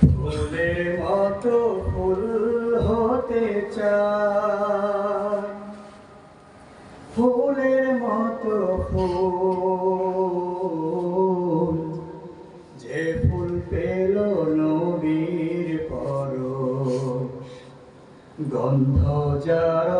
ফুলের মতো ফুল হতে চায়। ফুলের মতো ফুল যে ফুল পেল নবীর পর গন্ধ যারত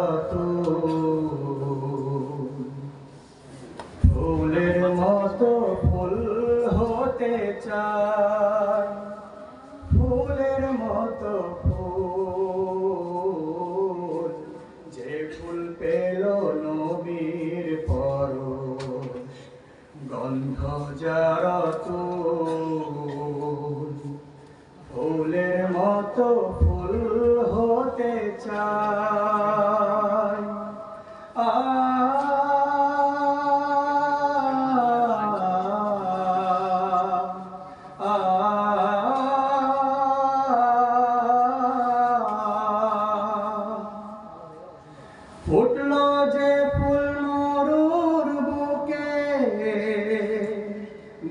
গন্ধ যারত ফুলের মতো ফুল হতে চায় আ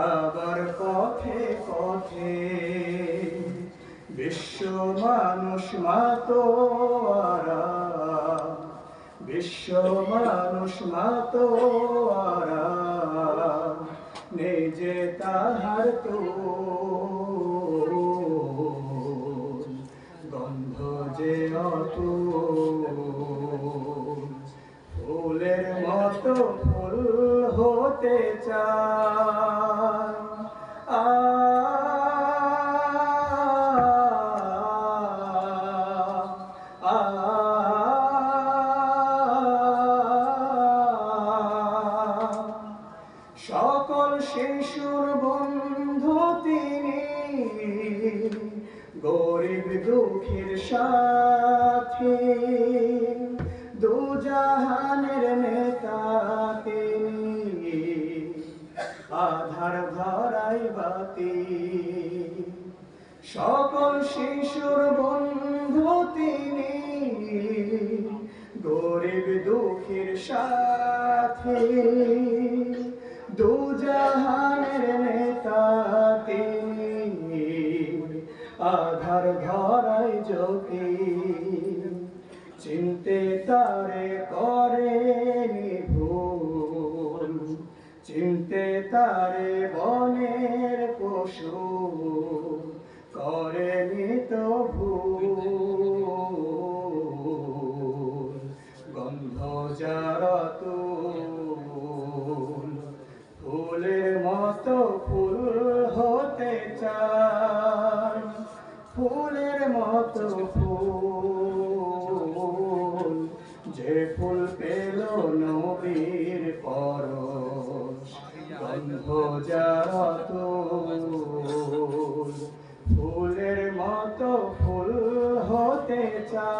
কাবার পথে পথে বিশ্ব মানুষ মাতো বিশ্ব মানুষ মাতো আরা। নিজে তাহার তো গন্ধ যে অতুল। ফুলের মতো ফুল হতে চায়। শিশুর বন্ধু তিনি। গরিব দুঃখের সাথী। দুজাহানের নেতা তিনি। আধার ধরাই বাতি। সকল শিশুর বন্ধু তিনি। গরিব দুঃখের সাথে। ধরাই জ্যোতি চিনতে তারে করে ভুল, চিনতে তারে বনের পশু করে তো ভুল। গন্ধ যারত ফুলের মতো ফুল হতে চায়। ফুলের মতো ফুল যে ফুল পেল নবীর পরশ গন্ধজাত ফুলের মতো ফুল হতে চা